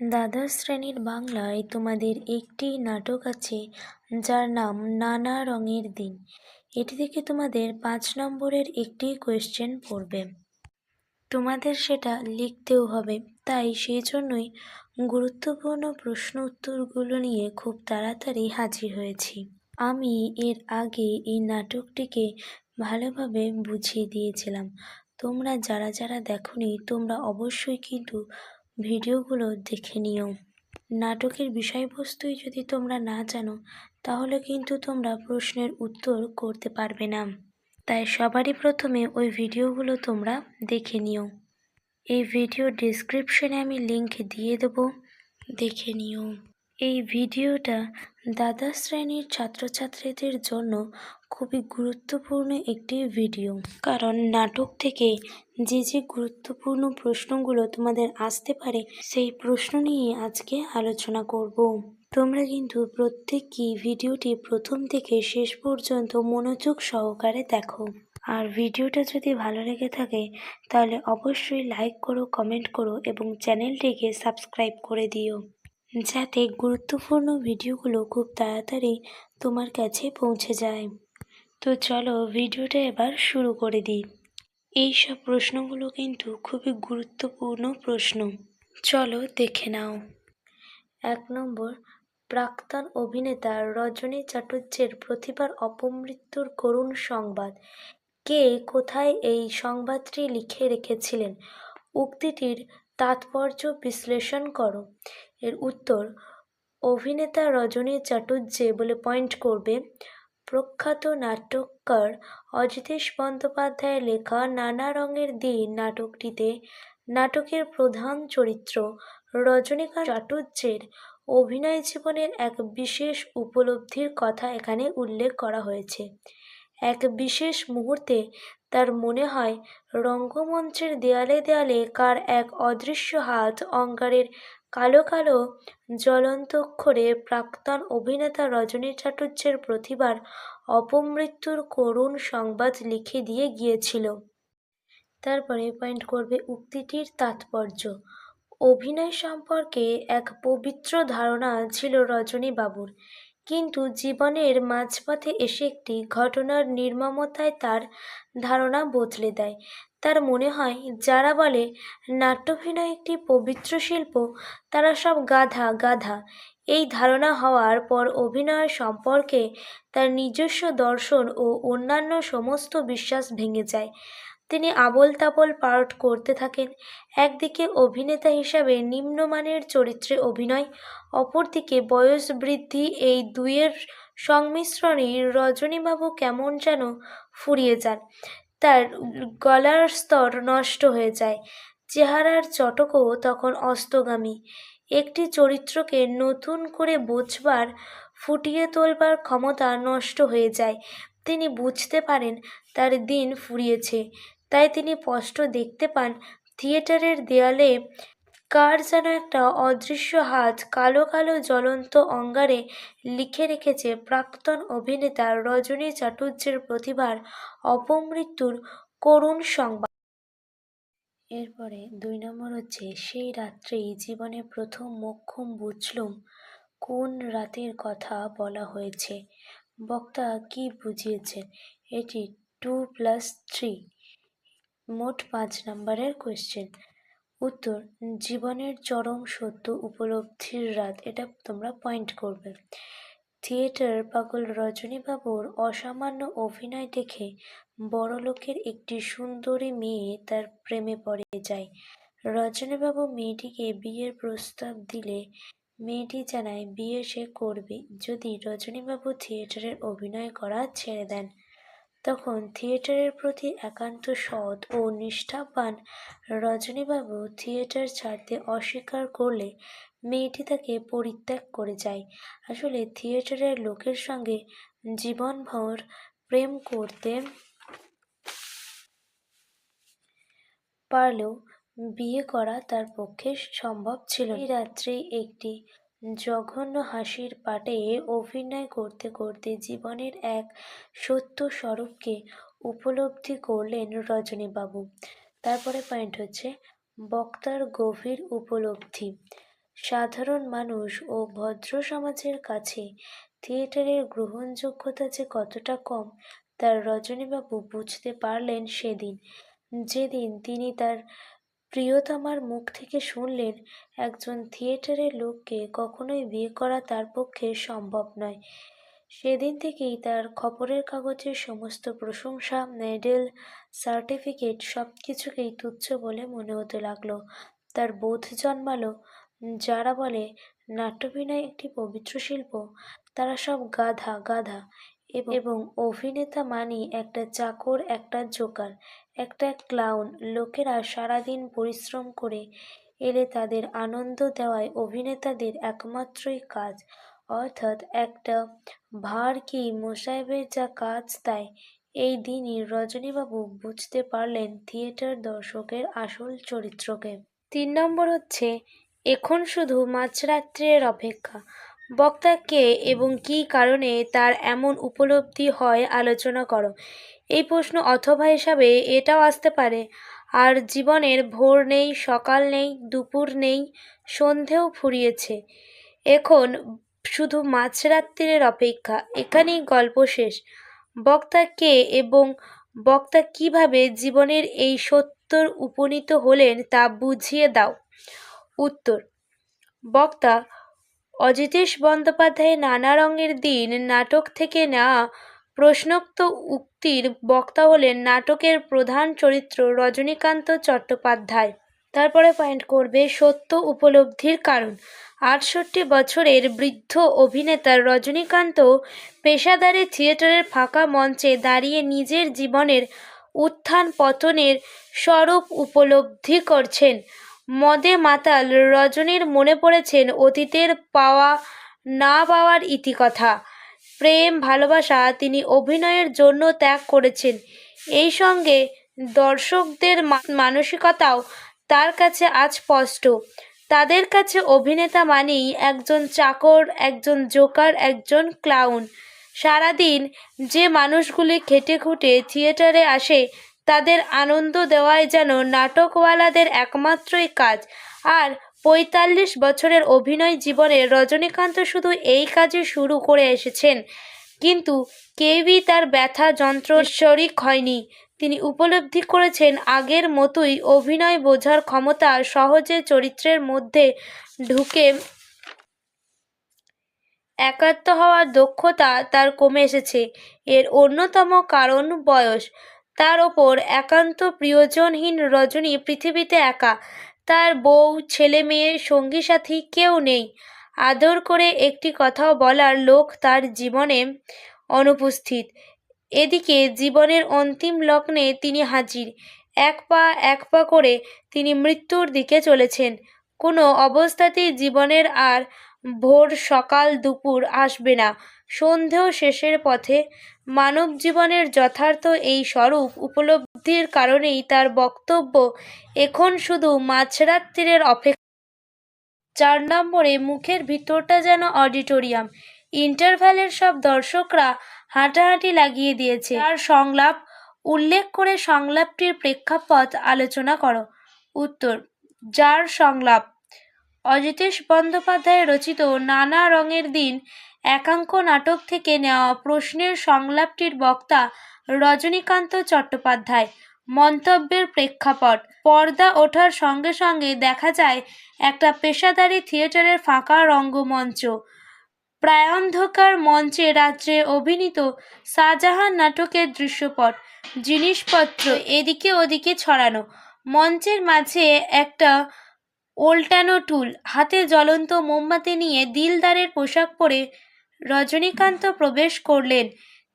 দ্বাদশ শ্রেণির বাংলায় তোমাদের একটি নাটক আছে, যার নাম নানা রঙের দিন। এটি থেকে তোমাদের পাঁচ নম্বরের একটি কোয়েশ্চেন পড়বে। তোমাদের সেটা লিখতেও হবে, তাই সেই জন্যই গুরুত্বপূর্ণ প্রশ্ন উত্তরগুলো নিয়ে খুব তাড়াতাড়ি হাজির হয়েছি। আমি এর আগে এই নাটকটিকে ভালোভাবে বুঝিয়ে দিয়েছিলাম। তোমরা যারা যারা দেখোনি, তোমরা অবশ্যই কিন্তু ভিডিওগুলো দেখে নিও। নাটকের বিষয়বস্তুই যদি তোমরা না জানো, তাহলে কিন্তু তোমরা প্রশ্নের উত্তর করতে পারবে না। তাই সবারই প্রথমে ওই ভিডিওগুলো তোমরা দেখে নিও। এই ভিডিও ডিসক্রিপশনে আমি লিংক দিয়ে দেবো। দেখে নিও। এই ভিডিওটা দ্বাদশ শ্রেণির ছাত্রছাত্রীদের জন্য খুবই গুরুত্বপূর্ণ একটি ভিডিও। কারণ নাটক থেকে যে যে গুরুত্বপূর্ণ প্রশ্নগুলো তোমাদের আসতে পারে, সেই প্রশ্ন নিয়ে আজকে আলোচনা করব। তোমরা কিন্তু প্রত্যেকই ভিডিওটি প্রথম থেকে শেষ পর্যন্ত মনোযোগ সহকারে দেখো। আর ভিডিওটা যদি ভালো লেগে থাকে, তাহলে অবশ্যই লাইক করো, কমেন্ট করো এবং চ্যানেলটিকে সাবস্ক্রাইব করে দিও। যাতে গুরুত্বপূর্ণ ভিডিওগুলো খুব তাড়াতাড়ি তোমার কাছে পৌঁছে যায়। তো চলো ভিডিওটা এবার শুরু করে দিই। এই সব প্রশ্নগুলো কিন্তু খুবই গুরুত্বপূর্ণ প্রশ্ন। চলো দেখে নাও। এক নম্বর, প্রাক্তন অভিনেতা রজনী চাটুর্যের প্রতিভার অপমৃত্যুর করুণ সংবাদ। কে কোথায় এই সংবাদটি লিখে রেখেছিলেন? উক্তিটির তাৎপর্য বিশ্লেষণ করো। এর উত্তর, অভিনেতা রজনী চাটুর্যে বলে পয়েন্ট করবে প্রখ্যাত নাট্যকার অজিতেশ বন্দ্যোপাধ্যায়ের লেখা নানা রঙের দিন নাটকটিতে নাটকের প্রধান চরিত্র রজনীকান্ত চাটুর্যের অভিনয় জীবনের এক বিশেষ উপলব্ধির কথা এখানে উল্লেখ করা হয়েছে। এক বিশেষ মুহূর্তে তার মনে হয়, রঙ্গমঞ্চের দেয়ালে দেয়ালে কার এক অদৃশ্য হাত অঙ্গারের কালো কালো জ্বলন্তক্ষরে প্রাক্তন অভিনেতা রজনী চাটুর্যের প্রতিবার অপমৃত্যুর করুণ সংবাদ লিখে দিয়ে গিয়েছিল। তারপরে পয়েন্ট করবে উক্তিটির তাৎপর্য। অভিনয় সম্পর্কে এক পবিত্র ধারণা ছিল রজনীবাবুর। কিন্তু জীবনের মাঝপথে এসে একটি ঘটনার নির্মমতায় তার ধারণা বদলে দেয়। তার মনে হয়, যারা বলে, নাট্যাভিনয় একটি পবিত্র শিল্প তারা সব গাধা গাধা। এই ধারণা হওয়ার পর অভিনয় সম্পর্কে তার নিজস্ব দর্শন ও অন্যান্য সমস্ত বিশ্বাস ভেঙে যায়। তিনি আবোল তাবোল পার্ট করতে থাকেন। একদিকে অভিনেতা হিসাবে নিম্নমানের চরিত্রে অভিনয়, অপরদিকে বয়স বৃদ্ধি এই দুইয়ের সংমিশ্রণে রজনীবাবু কেমন যেন ফুরিয়ে যান। তার গলার স্তর নষ্ট হয়ে যায়, চেহারার চটকও তখন অস্তগামী। একটি চরিত্রকে নতুন করে বোঝবার, ফুটিয়ে তোলবার ক্ষমতা নষ্ট হয়ে যায়। তিনি বুঝতে পারেন তার দিন ফুরিয়েছে। তাই তিনি স্পষ্ট দেখতে পান, থিয়েটারের দেয়ালে কার যেন একটা অদৃশ্য হাত কালো কালো জ্বলন্ত অঙ্গারে লিখে রেখেছে প্রাক্তন অভিনেতা রজনী চাটুর্যের প্রতিভার অপমৃত্যুর করুণ সংবাদ। এরপরে দুই নম্বর হচ্ছে, সেই রাত্রেই জীবনে প্রথম মোক্ষম বুঝলুম, কোন রাতের কথা বলা হয়েছে? বক্তা কি বুঝিয়েছেন? এটি টু প্লাস থ্রি। মোট পাঁচ নম্বরের কোয়েশ্চেন উত্তর, জীবনের চরম সত্য উপলব্ধির রাত, এটা তোমরা পয়েন্ট করবে। থিয়েটার, পাগল রজনীবাবুর অসামান্য অভিনয় দেখে বড়লোকের একটি সুন্দরী মেয়ে তার প্রেমে পড়ে যায়। রজনীবাবু মেয়েটিকে বিয়ের প্রস্তাব দিলে মেয়েটি জানায়, বিয়ে সে করবে যদি রজনীবাবু থিয়েটারের অভিনয় করা ছেড়ে দেন। তখন থিয়েটারের প্রতি একান্ত সৎ ও নিষ্ঠাবান রজনীবাবু থিয়েটার ছাড়তে অস্বীকার করলে মেয়েটি তাকে পরিত্যাগ করে যায়। আসলে থিয়েটারের লোকের সঙ্গে জীবনভর প্রেম করতে পারলেও বিয়ে করা তার পক্ষে সম্ভব ছিল এই রাত্রে একটি জঘন্য হাসির পাটে অভিনয় করতে করতে জীবনের এক সত্য স্বরূপকে উপলব্ধি করলেন রজনীবাবু। তারপরে পয়েন্ট হচ্ছে, বক্তার গভীর উপলব্ধি। সাধারণ মানুষ ও ভদ্র সমাজের কাছে থিয়েটারের গ্রহণযোগ্যতা যে কতটা কম তার রজনীবাবু বুঝতে পারলেন সেদিন। যেদিন তিনি তার প্রিয়তমার মুখ থেকে শুনলেন, একজন থিয়েটারের লোককে কখনোই বিয়ে করা তার পক্ষে সম্ভব নয়। সেদিন থেকেই তার খবরের কাগজের সমস্ত প্রশংসা, মেডেল, সার্টিফিকেট সব কিছুকেই তুচ্ছ বলে মনে হতে লাগল। তার বোধ জন্মালো, যারা বলে, নাট্যাভিনয় একটি পবিত্র শিল্প। তারা সব গাধা গাধা এবং অভিনেতা মানেই একটা চাকর, একটা জোকার। একটা ক্লাউন লোকেরা সারাদিন পরিশ্রম করে এলে তাদের আনন্দ দেওয়াই অভিনেতাদের একমাত্রই কাজ। অর্থাৎ একটা ভার কি মোসাহেবের যা কাজ তাই। এই দিনই রজনীবাবু বুঝতে পারলেন থিয়েটার দর্শকের আসল চরিত্রকে। তিন নম্বর হচ্ছে, এখন শুধু মাঝরাত্রের অপেক্ষা। বক্তা কে এবং কী কারণে তার এমন উপলব্ধি হয় আলোচনা করো। এই প্রশ্ন অথবা হিসাবে এটাও আসতে পারে। আর জীবনের ভোর নেই, সকাল নেই, দুপুর নেই, সন্ধেও ফুরিয়েছে। এখন শুধু মাঝরাত্রির অপেক্ষা, এখানেই গল্প শেষ। বক্তা কে এবং বক্তা কীভাবে জীবনের এই সত্যর উপনীত হলেন তা বুঝিয়ে দাও। উত্তর, বক্তা, অজিতেশ বন্দ্যোপাধ্যায়ের নানা রঙের দিন নাটক থেকে নেওয়া প্রশ্নোক্ত উক্তির বক্তা হলেন নাটকের প্রধান চরিত্র রজনীকান্ত চট্টোপাধ্যায়। তারপরে পয়েন্ট করবে সত্য উপলব্ধির কারণ। আটষট্টি বছরের বৃদ্ধ অভিনেতা রজনীকান্ত পেশাদারি থিয়েটারের ফাঁকা মঞ্চে দাঁড়িয়ে নিজের জীবনের উত্থান পতনের স্বরূপ উপলব্ধি করছেন। মদে মাতাল রজনীর মনে পড়েছেন অতীতের পাওয়া না পাওয়ার ইতিকথা। প্রেম, ভালোবাসা তিনি অভিনয়ের জন্য ত্যাগ করেছেন। এই সঙ্গে দর্শকদের মানসিকতাও তার কাছে আজ স্পষ্ট। তাদের কাছে অভিনেতা মানেই একজন চাকর, একজন জোকার, একজন ক্লাউন। সারাদিন যে মানুষগুলি খেটে খুঁটে থিয়েটারে আসে, তাদের আনন্দ দেওয়াই যেন নাটকওয়ালাদের একমাত্রই কাজ। আর পঁয়তাল্লিশ বছরের অভিনয় জীবনে রজনীকান্ত শুধু এই কাজে শুরু করে এসেছেন। কিন্তু কেউই তার ব্যথা যন্ত্র শরিক হয়নি। তিনি উপলব্ধি করেছেন, আগের মতোই অভিনয় বোঝার ক্ষমতা সহজে চরিত্রের মধ্যে ঢুকে একাত্ম হওয়ার দক্ষতা তার কমে এসেছে। এর অন্যতম কারণ বয়স। তার ওপর একান্ত প্রিয়জনহীন রজনী পৃথিবীতে একা। তার বউ, ছেলে মেয়ে, সঙ্গী সাথী কেউ নেই। আদর করে একটি কথাও বলার লোক তার জীবনে অনুপস্থিত। এদিকে জীবনের অন্তিম লগ্নে তিনি হাজির। এক পা এক পা করে তিনি মৃত্যুর দিকে চলেছেন। কোনো অবস্থাতেই জীবনের আর ভোর সকাল দুপুর আসবে না। সন্ধেও শেষের পথে মানব জীবনের যথার্থ এই স্বরূপ উপলব্ধির কারণেই তার বক্তব্য এখন শুধু মাঝরাত্রির অপেক্ষা। চার নম্বরে মুখের ভিতরটা যেন অডিটোরিয়াম। ইন্টারভ্যালের সব দর্শকরা হাঁটাহাঁটি লাগিয়ে দিয়েছে। আর সংলাপ, উল্লেখ করে সংলাপটির প্রেক্ষাপট আলোচনা করো। উত্তর, যার সংলাপ অজিতেশ বন্দ্যোপাধ্যায় রচিত নানা রঙের দিন একাঙ্ক নাটক থেকে নেওয়া প্রশ্নের সংলাপটির বক্তা রজনীকান্ত চট্টোপাধ্যায়। মন্তব্যের প্রেক্ষাপট, পর্দা ওঠার সঙ্গে সঙ্গে দেখা যায় একটা পেশাদারি থিয়েটারের ফাঁকা রঙ্গমঞ্চ। প্রায়ন্ধকার মঞ্চে রাত্রে অভিনীত শাহজাহান নাটকের দৃশ্যপট, জিনিসপত্র এদিকে ওদিকে ছড়ানো। মঞ্চের মাঝে একটা ওল্টানো টুল। হাতে জ্বলন্ত মোমবাতি নিয়ে দিলদারের পোশাক পরে রজনীকান্ত প্রবেশ করলেন।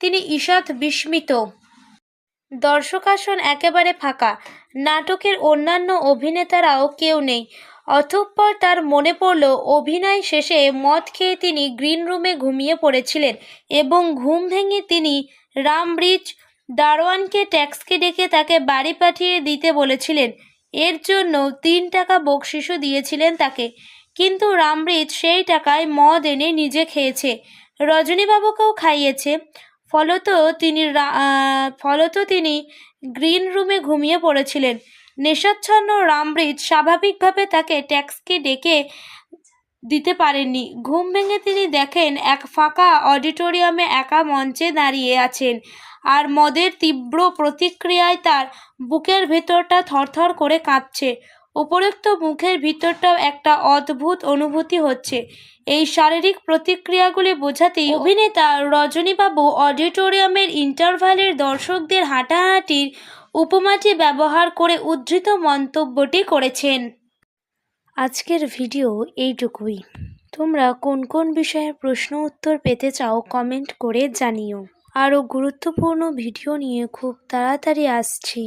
তিনি ঈষৎ বিস্মিত। দর্শকাসন একেবারে ফাঁকা। নাটকের অন্যান্য অভিনেতারাও কেউ নেই। অতঃপর তার মনে পড়ল, অভিনয় শেষে মদ খেয়ে তিনি গ্রিন রুমে ঘুমিয়ে পড়েছিলেন এবং ঘুম ভেঙে তিনি রামব্রিজ দারোয়ানকে ট্যাক্সকে ডেকে তাকে বাড়ি পাঠিয়ে দিতে বলেছিলেন। এর জন্য তিন টাকা বকশিসও দিয়েছিলেন তাকে। কিন্তু রামৃত সেই টাকায় মদ এনে নিজে খেয়েছে। রজনীবাবুকেও খাইয়েছে। ফলত তিনি ফলত তিনি গ্রিন রুমে ঘুমিয়ে পড়েছিলেন। নেশাচ্ছন্ন রামৃত স্বাভাবিকভাবে তাকে ট্যাক্সকে ডেকে দিতে পারেননি। ঘুম ভেঙে তিনি দেখেন এক ফাঁকা অডিটোরিয়ামে একা মঞ্চে দাঁড়িয়ে আছেন আর মদের তীব্র প্রতিক্রিয়ায় তার বুকের ভেতরটা থরথর করে কাঁপছে। উপরোক্ত মুখের ভিতরটাও একটা অদ্ভুত অনুভূতি হচ্ছে। এই শারীরিক প্রতিক্রিয়াগুলি বোঝাতেই অভিনেতা রজনীবাবু অডিটোরিয়ামের ইন্টারভালের দর্শকদের হাঁটাহাঁটির উপমাটি ব্যবহার করে উদ্ধৃত মন্তব্যটি করেছেন। আজকের ভিডিও এইটুকুই। তোমরা কোন কোন বিষয়ে প্রশ্ন উত্তর পেতে চাও কমেন্ট করে জানিও। আরও গুরুত্বপূর্ণ ভিডিও নিয়ে খুব তাড়াতাড়ি আসছি।